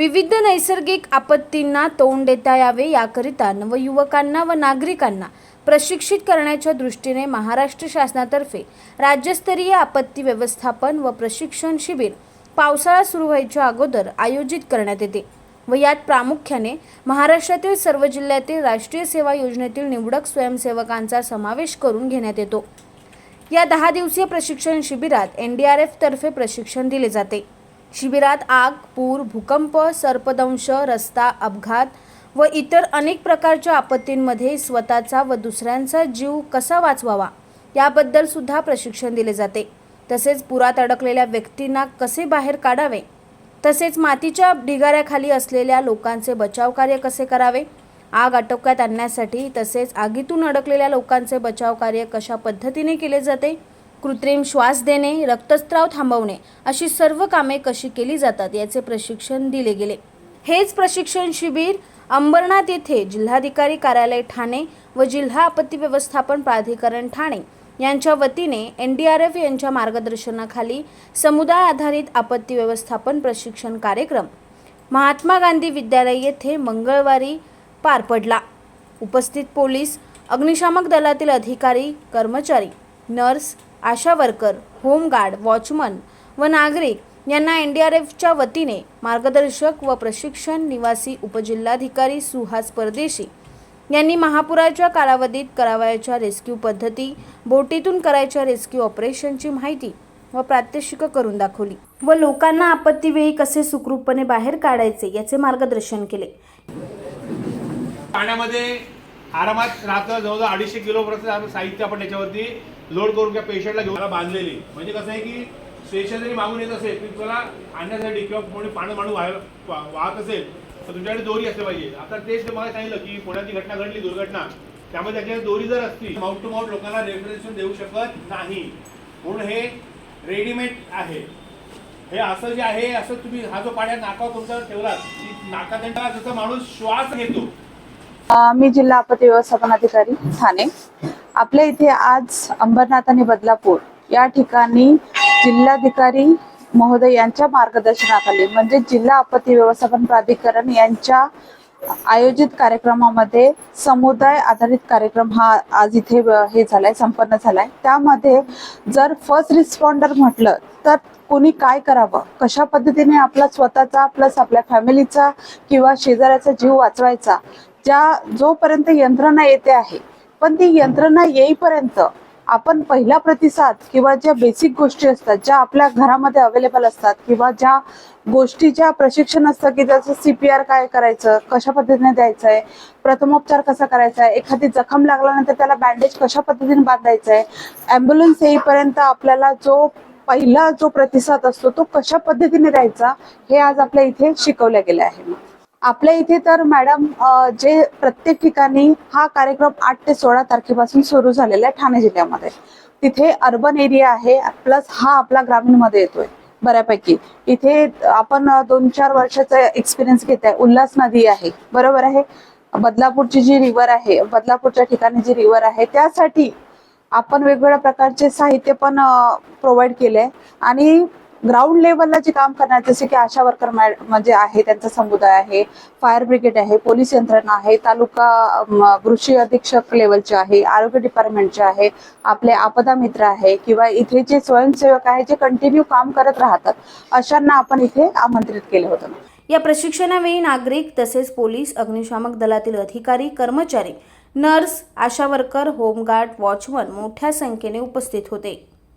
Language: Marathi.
विविध नैसर्गिक आपत्तींना तोंड देता यावे याकरिता नवयुवकांना व नागरिकांना प्रशिक्षित करण्याच्या दृष्टीने महाराष्ट्र शासनातर्फे राज्यस्तरीय आपत्ती व्यवस्थापन व प्रशिक्षण शिबिर पावसाळा सुरू व्हायच्या अगोदर आयोजित करण्यात येते व यात प्रामुख्याने महाराष्ट्रातील सर्व जिल्ह्यातील राष्ट्रीय सेवा योजनेतील निवडक स्वयंसेवकांचा समावेश करून घेण्यात येतो. या दहा दिवसीय प्रशिक्षण शिबिरात एन डी आर एफतर्फे प्रशिक्षण दिले जाते. शिबिरात आग पूर भूकंप सर्पदंश रस्ता अपघात व इतर अनेक प्रकारच्या आपत्तींमध्ये स्वतःचा व दुसऱ्यांचा जीव कसा वाचवावा याबद्दल सुद्धा प्रशिक्षण दिले जाते. तसेच पुरात अडकलेल्या व्यक्तींना कसे बाहेर काढावे तसेच मातीच्या ढिगाऱ्याखाली असलेल्या लोकांचे बचाव कार्य कसे करावे आग आटोक्यात आणण्यासाठी तसेच आगीतून अडकलेल्या लोकांचे बचाव कार्य कशा पद्धतीने केले जाते कृत्रिम श्वास देणे रक्तस्त्राव थांबवणे अशी सर्व कामे कशी केली जातात याचे प्रशिक्षण दिले गेले. हेच प्रशिक्षण शिबिर अंबरनाथ येथे जिल्हाधिकारी कार्यालय ठाणे व जिल्हा आपत्ती व्यवस्थापन प्राधिकरण ठाणे यांच्या वतीने एन डी आर एफ यांच्या मार्गदर्शनाखाली समुदाय आधारित आपत्ती व्यवस्थापन प्रशिक्षण कार्यक्रम महात्मा गांधी विद्यालय येथे मंगळवारी पार पडला. उपस्थित पोलीस अग्निशामक दलातील अधिकारी कर्मचारी nurse ASHA worker home guard watchman व नागरिक यांना एन डी आर एफच्या वतीने मार्गदर्शक व प्रशिक्षण निवासी उपजिल्हाधिकारी सुहास परदेशी यांनी महापुराच्या कालावधीत करावयाच्या रेस्क्यू पद्धती बोटीतून करायच्या रेस्क्यू ऑपरेशनची माहिती व प्रात्यक्षिकं करून दाखवली व लोकांना आपत्तीवेळी कसे सुखरूपपणे बाहेर काढायचे याचे मार्गदर्शन केले. पाण्यामध्ये आरामात राहतं जवळजवळ अडीचशे किलोपर्यंत साहित्य आपण त्याच्यावरती लोड करून त्या पेशंटला घेऊन बांधलेली. म्हणजे कसं आहे की स्टेशन जरी मागून येत असेल की तुला आणण्यासाठी किंवा कोणी पाणी माणूस वाहत असेल तर तुमच्याकडे दोरी असली पाहिजे. आता तेच मला सांगितलं की पुण्याची घटना घडली दुर्घटना त्यामुळे त्याच्याकडे दोरी जर असती माउट टू माउट लोकांना रेफरेन्स देऊ शकत नाही. म्हणून हे रेडीमेड आहे. हे असं जे आहे असं तुम्ही हा जो पाण्यात नाकावर तुमचा ठेवला की नाकातंडा जसा माणूस श्वास घेतो. मी जिल्हा आपत्ती व्यवस्थापन अधिकारी ठाणे. आपल्या इथे आज अंबरनाथ आणि बदलापूर या ठिकाणी जिल्हाधिकारी महोदय यांच्या मार्गदर्शनाखाली म्हणजे जिल्हा आपत्ती व्यवस्थापन प्राधिकरण यांच्या आयोजित कार्यक्रमामध्ये समुदाय आधारित कार्यक्रम हा आज इथे हे झालाय संपन्न झालाय. त्यामध्ये जर फर्स्ट रिस्पॉन्डर म्हटलं तर कोणी काय करावं? कशा पद्धतीने आपला स्वतःचा प्लस आपल्या फॅमिलीचा किंवा शेजाऱ्याचा जीव वाचवायचा? ज्या जोपर्यंत यंत्रणा येते आहे पण ती यंत्रणा येईपर्यंत आपण पहिला प्रतिसाद किंवा ज्या बेसिक गोष्टी असतात ज्या आपल्या घरामध्ये अवेलेबल असतात किंवा ज्या गोष्टी ज्या प्रशिक्षण असतं की त्याचं सीपीआर काय करायचं कशा पद्धतीने द्यायचं आहे प्रथमोपचार कसा करायचा आहे एखादी जखम लागल्यानंतर त्याला बँडेज कशा पद्धतीने बांधायचं आहे ॲम्ब्युलन्स येईपर्यंत आपल्याला जो पहिला जो प्रतिसाद असतो तो कशा पद्धतीने द्यायचा हे आज आपल्या इथे शिकवलं गेलं आहे आपल्या इथे तर मॅडम जे प्रत्येक ठिकाणी हा कार्यक्रम आठ ते सोळा तारखेपासून सुरू झालेला आहे ठाणे जिल्ह्यामध्ये. तिथे अर्बन एरिया आहे प्लस हा आपला ग्रामीणमध्ये येतोय बऱ्यापैकी. इथे आपण दोन चार वर्षाचा एक्सपिरियन्स घेत आहे उल्हास नदी आहे बरोबर आहे? बदलापूरची जी रिव्हर आहे बदलापूरच्या ठिकाणी जी रिव्हर आहे त्यासाठी आपण वेगवेगळ्या प्रकारचे साहित्य पण प्रोव्हाइड केले आणि ग्राउंड लेवलला जे काम करणार जसे की आशा वर्कर म्हणजे आहे त्यांचा समुदाय आहे फायर ब्रिगेड आहे पोलीस यंत्रणा आहे तालुका कृषी अधीक्षक लेवलचे आहे आरोग्य डिपार्टमेंटचे आहे आपले आपदा मित्र आहे किंवा इथे जे स्वयंसेवक आहे जे कंटिन्यू काम करत राहतात अशांना आपण इथे आमंत्रित केलं होतं. या प्रशिक्षणावेळी नागरिक तसेच पोलीस अग्निशामक दलातील अधिकारी कर्मचारी nurse ASHA worker home guard watchman मोठ्या संख्येने उपस्थित होते.